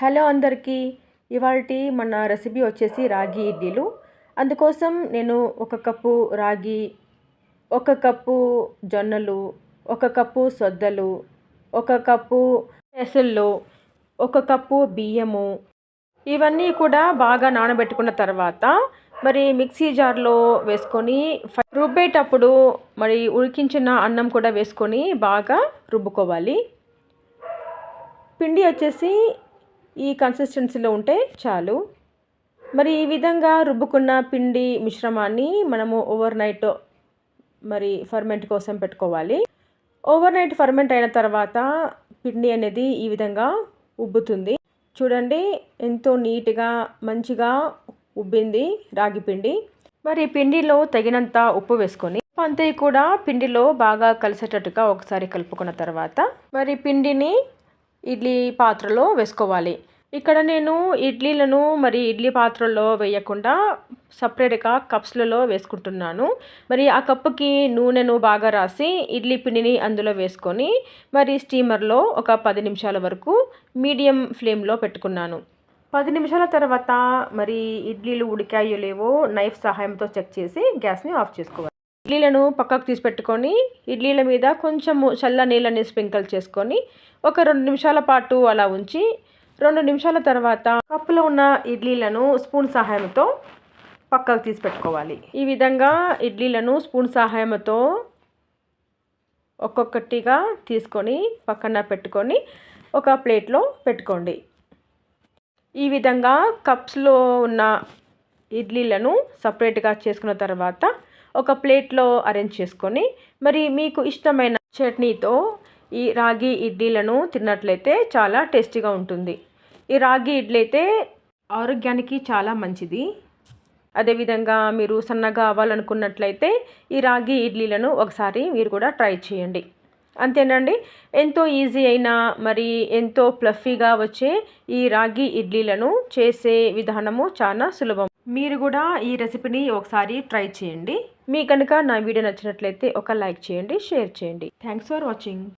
Hello అందరికీ. ఇవాళ మన రెసిపీ వచ్చేసి రాగి ఇడ్లీలు. అందుకోసం నేను ఒక కప్పు రాగి ఒక కప్పు జొన్నలు ఒక కప్పు సొద్దలు ఒక కప్పు పెసళ్ళు ఒక కప్పు బియ్యము ఇవన్నీ కూడా బాగా నానబెట్టుకున్న తర్వాత మరి మిక్సీ జార్లో వేసుకొని రుబ్బేటప్పుడు మరి ఉడికించిన అన్నం కూడా వేసుకొని బాగా రుబ్బుకోవాలి. పిండి వచ్చేసి ఈ కన్సిస్టెన్సీలో ఉంటే చాలు. మరి ఈ విధంగా రుబ్బుకున్న పిండి మిశ్రమాన్ని మనము ఓవర్ నైట్ మరి ఫర్మెంట్ కోసం పెట్టుకోవాలి. ఓవర్ నైట్ ఫర్మెంట్ అయిన తర్వాత పిండి అనేది ఈ విధంగా ఉబ్బుతుంది. చూడండి ఎంతో నీట్గా మంచిగా ఉబ్బింది రాగి పిండి. మరి పిండిలో తగినంత ఉప్పు వేసుకొని అంతే కూడా పిండిలో బాగా కలిసేటట్టుగా ఒకసారి కలుపుకున్న తర్వాత మరి పిండిని ఇడ్లీ పాత్రలో వేసుకోవాలి. ఇక్కడ నేను ఇడ్లీలను మరి ఇడ్లీ పాత్రలో వేయకుండా సపరేట్గా కప్స్లలో వేసుకుంటున్నాను. మరి ఆ కప్పుకి నూనెను బాగా రాసి ఇడ్లీ పిండిని అందులో వేసుకొని మరి స్టీమర్లో ఒక పది నిమిషాల వరకు మీడియం ఫ్లేమ్లో పెట్టుకున్నాను. పది నిమిషాల తర్వాత మరి ఇడ్లీలు ఉడికాయో లేవో నైఫ్ సహాయంతో చెక్ చేసి గ్యాస్ని ఆఫ్ చేసుకోవాలి. ఇడ్లీలను పక్కకు తీసి పెట్టుకొని ఇడ్లీల మీద కొంచెము చల్ల నీళ్ళని స్ప్రింకిల్ చేసుకొని ఒక రెండు నిమిషాల పాటు అలా ఉంచి రెండు నిమిషాల తర్వాత కప్పులో ఉన్న ఇడ్లీలను స్పూన్ సహాయంతో పక్కకు తీసి పెట్టుకోవాలి. ఈ విధంగా ఇడ్లీలను స్పూన్ సహాయంతో ఒక్కొక్కటిగా తీసుకొని పక్కన పెట్టుకొని ఒక ప్లేట్లో పెట్టుకోండి. ఈ విధంగా కప్స్లో ఉన్న ఇడ్లీలను సపరేట్గా చేసుకున్న తర్వాత ఒక ప్లేట్లో అరేంజ్ చేసుకొని మరి మీకు ఇష్టమైన చట్నీతో ఈ రాగి ఇడ్లీలను తిన్నట్లయితే చాలా టేస్టీగా ఉంటుంది. ఈ రాగి ఇడ్లీ అయితే ఆరోగ్యానికి చాలా మంచిది. అదేవిధంగా మీరు సన్నగా అవ్వాలనుకున్నట్లయితే ఈ రాగి ఇడ్లీలను ఒకసారి మీరు కూడా ట్రై చేయండి. అంతేనండి ఎంతో ఈజీ అయినా మరి ఎంతో ప్లఫీగా వచ్చే ఈ రాగి ఇడ్లీలను చేసే విధానము చాలా సులభం. మీరు కూడా ఈ రెసిపీని ఒకసారి ట్రై చేయండి. మీ కనుక నా వీడియో నచ్చినట్లయితే ఒక లైక్ చేయండి షేర్ చేయండి. Thanks for watching